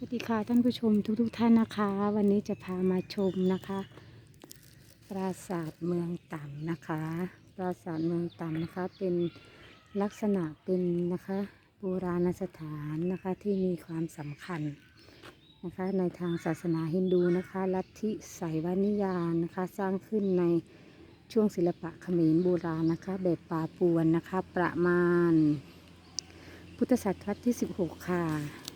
สวัสดีค่ะท่านผู้ชมทุกๆทท่านนะคะ วันนี้จะพามาชมนะคะ ปราสาทเมืองต่ำนะคะ ปราสาทเมืองต่ำนะคะเป็นลักษณะเป็นนะคะโบราณสถานนะคะที่มีความสำคัญนะคะในทางศาสนาฮินดูนะคะลัทธิไสยวานิยานนะคะสร้างขึ้นในช่วงศิลปะเขมรโบราณนะคะแบบป่าปวนนะคะประมาณ พุทธศตวรรษที่ 16 ค่ะ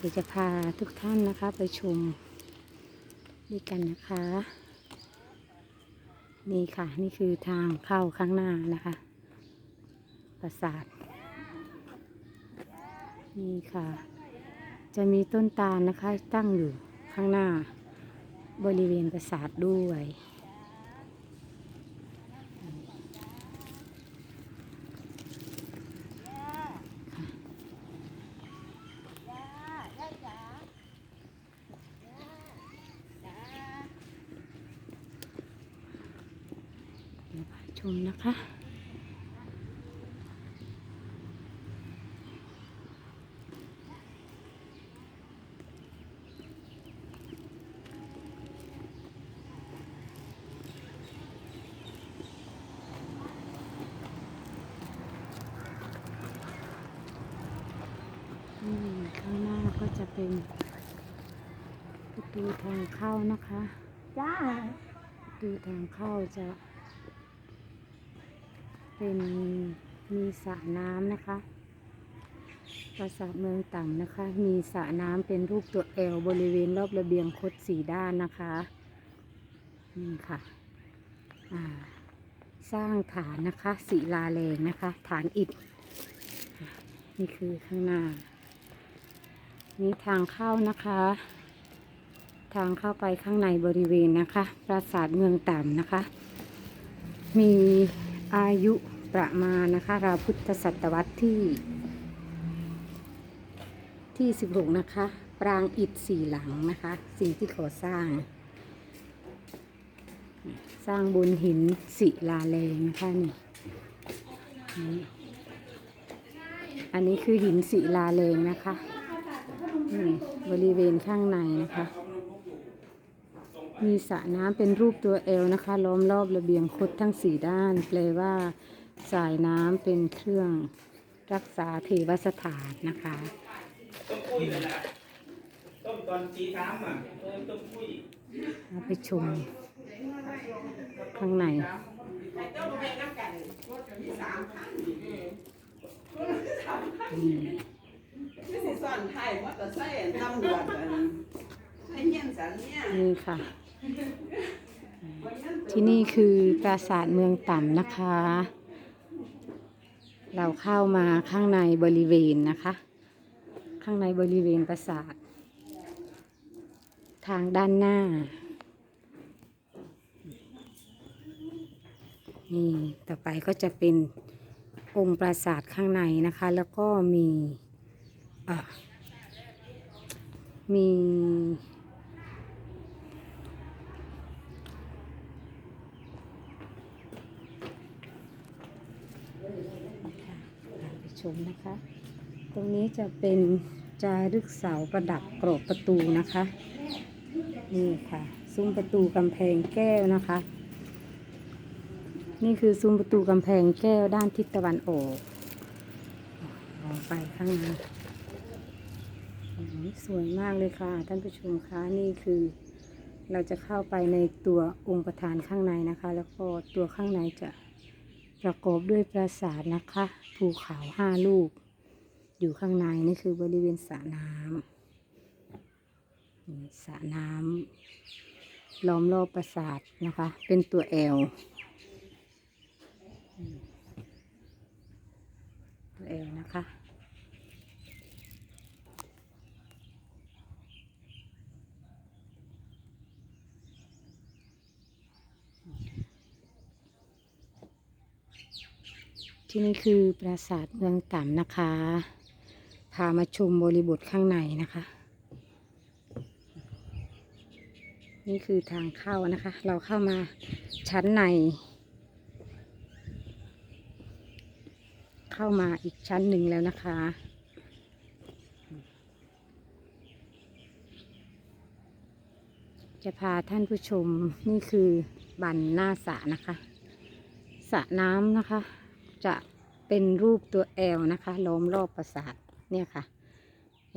เดี๋ยวจะพาทุกท่านนะคะไปชมด้วยกันนะคะ นี่ค่ะนี่คือทางเข้าข้างหน้านะคะปราสาทนี่ค่ะ จะมีต้นตาลนะคะตั้งอยู่ข้างหน้าบริเวณปราสาทด้วย เดี๋ยวพา ชมนะคะอืมข้างหน้าก็จะเป็นประตูทางเข้านะคะ จ้าประตูทางเข้าจะ เป็นมีสระน้ำนะคะปราสาทเมืองต่ำนะคะ มีสระน้ำเป็นรูปตัวแอลบริเวณรอบระเบียงคดสี่ด้านนะคะนี่ค่ะสร้างฐานนะคะศิลาแรงนะคะ ฐานอิฐนี่คือข้างหน้านี่ทางเข้านะคะ ทางเข้าไปข้างในบริเวณนะคะ ปราสาทเมืองต่ำนะคะ มี อายุประมาณนะคะราวพุทธศตวรรษที่ที่16นะคะ ปรางอิฐสี่หลังนะคะ สิ่งที่ขอสร้าง สร้างบนหินศิลาแรงนะคะนี่อันนี้คือหินศิลาแรงนะคะบริเวณข้างในนะคะ มีสระน้ำเป็นรูปตัวเอลนะคะ ล้อมรอบระเบียงคดทั้งสี่ด้าน แปลว่า สายน้ำเป็นเครื่องรักษาเทวสถานนะคะ ต้มคุยเลยนะต้มตอนจีสามอะเออต้มคุยเราไปชมข้างในอืมไม่สิซ่อนไทยมอเตอร์ไซค์ตำรวจกันไอ้เงี้ยสันเนี่ย นี่ค่ะ ที่นี่คือปราสาทเมืองต่ำนะคะ เราเข้ามาข้างในบริเวณนะคะ ข้างในบริเวณปราสาท ทางด้านหน้า นี่ต่อไปก็จะเป็นองค์ปราสาทข้างในนะคะ แล้วก็มีมี ค่ะพาไป ชมนะคะ ตรงนี้จะเป็นจารึกเสาประดับกรอบประตูนะคะ นี่ค่ะ ซุ้มประตูกำแพงแก้วนะคะ นี่คือซุ้มประตูกำแพงแก้วด้านทิศตะวันออกมองไปข้างในโอ้โหสวยมากเลยค่ะ ท่านผู้ชมคะนี่คือเราจะเข้าไปในตัวองค์ประธานข้างในนะคะ แล้วก็ตัวข้างในจะ ประกอบด้วยปราสาทนะคะ ภูเขาห้าลูก อยู่ข้างในนี่คือบริเวณสระน้ำสระน้ำล้อมรอบปราสาทนะคะ เป็นตัวแอลตัวแอลนะคะ ที่นี่คือปราสาทเมืองต่ำนะคะ พามาชมบริบทข้างในนะคะ นี่คือทางเข้านะคะ เราเข้ามาชั้นใน เข้ามาอีกชั้นหนึ่งแล้วนะคะจะพาท่านผู้ชมนี่คือบันหน้าสะนะคะสระน้ำนะคะ จะเป็นรูปตัวแอลนะคะ ล้อมรอบปราสาทเนี่ยค่ะ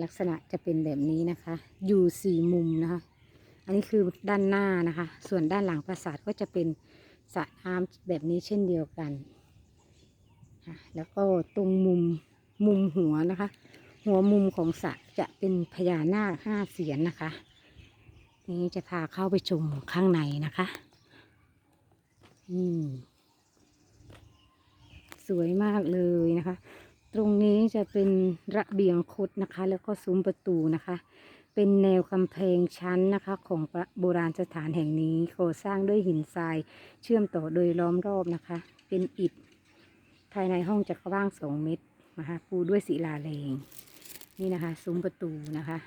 ลักษณะจะเป็นแบบนี้นะคะ อยู่สี่มุมนะคะ อันนี้คือด้านหน้านะคะ ส่วนด้านหลังปราสาทก็จะเป็นสระน้ำแบบนี้เช่นเดียวกันแล้วก็ตรงมุมมุมหัวนะคะ หัวมุมของสระจะเป็นพญานาคห้าเสียนนะคะ นี่จะพาเข้าไปชมข้างในนะคะ อืม วยมากเลยนะคะ ตรงนี้จะเป็นระเบียงคดนะคะ แล้วก็ซุ้มประตูนะคะ เป็นแนวกำแพงชั้นนะคะของโบราณสถานแห่งนี้ก่อสร้างด้วยหินทรายเชื่อมต่อโดยล้อมรอบนะคะ เป็นอิฐ ภายในห้องจะกว้างสองเมตรนะคะปูด้วยศิลาแรงนี่นะคะซุ้มประตูนะคะ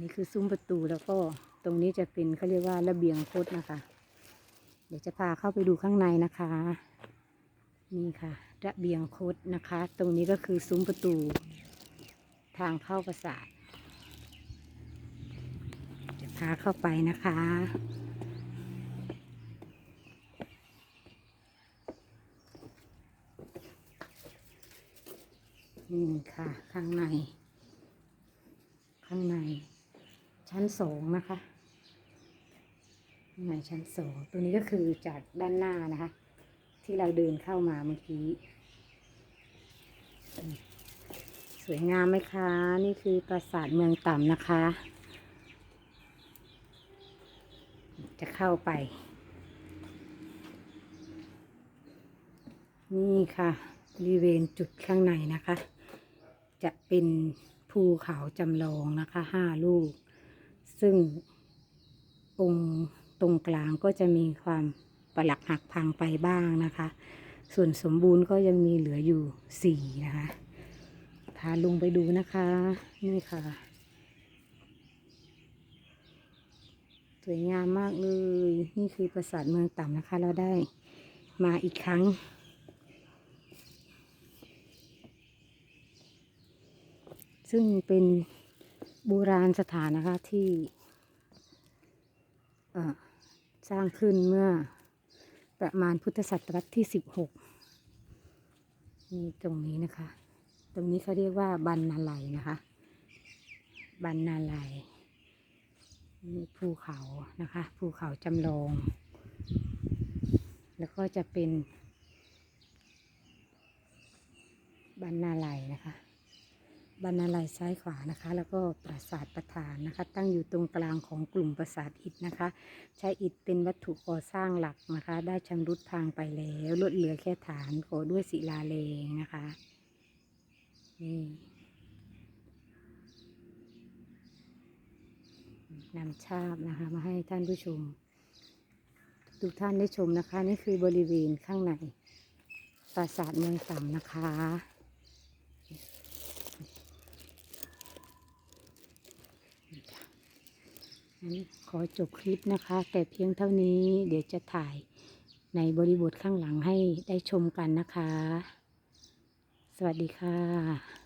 นี่คือซุ้มประตูแล้วก็ตรงนี้จะเป็นเขาเรียกว่าระเบียงคดนะคะ เดี๋ยวจะพาเข้าไปดูข้างในนะคะ นี่ค่ะระเบียงคดนะคะ ตรงนี้ก็คือซุ้มประตู ทางเข้าปราสาทจะพาเข้าไปนะคะ นี่ค่ะ ข้างใน ข้างใน ชั้นสองนะคะ ข้างในชั้นสองตัวนี้ก็คือจากด้านหน้านะคะ ที่เราเดินเข้ามาเมื่อกี้ สวยงามไหมคะ นี่คือปราสาทเมืองต่ำนะคะ จะเข้าไป นี่ค่ะบริเวณจุดข้างในนะคะ จะเป็นภูเขาจำลองนะคะห้าลูก ซึ่งองค์ตรงกลางก็จะมีความ ปลักหักพังไปบ้างนะคะ ส่วนสมบูรณ์ก็ยังมีเหลืออยู่สี่นะคะพาลุงไปดูนะคะ นี่ค่ะ สวยงามมากเลย นี่คือปราสาทเมืองต่ำนะคะ เราได้มาอีกครั้งซึ่งเป็นโบราณสถานนะคะที่สร้างขึ้นเมื่อ ประมาณพุทธศตวรรษที่สิบหกนี่ตรงนี้นะคะ ตรงนี้เขาเรียกว่าบันนาไลนะคะ บันนาไลนี่ภูเขานะคะ ภูเขาจำลอง แล้วก็จะเป็นบันนาไลนะคะ บรรณาลัยซ้ายขวานะคะ แล้วก็ปราสาทประธานนะคะ ตั้งอยู่ตรงกลางของกลุ่มปราสาทอิฐนะคะ ใช้อิฐเป็นวัตถุก่อสร้างหลักนะคะ ได้ชำรุดพังไปแล้วลดเหลือแค่ฐานก่อด้วยศิลาแรงนะคะนี่นำชาบนะคะ มาให้ท่านผู้ชม ทุกท่านได้ชมนะคะ นี่คือบริเวณข้างในปราสาทเมืองต่ำนะคะ งั้นขอจบคลิปนะคะ แต่เพียงเท่านี้เดี๋ยวจะถ่ายในบริบทข้างหลังให้ได้ชมกันนะคะ สวัสดีค่ะ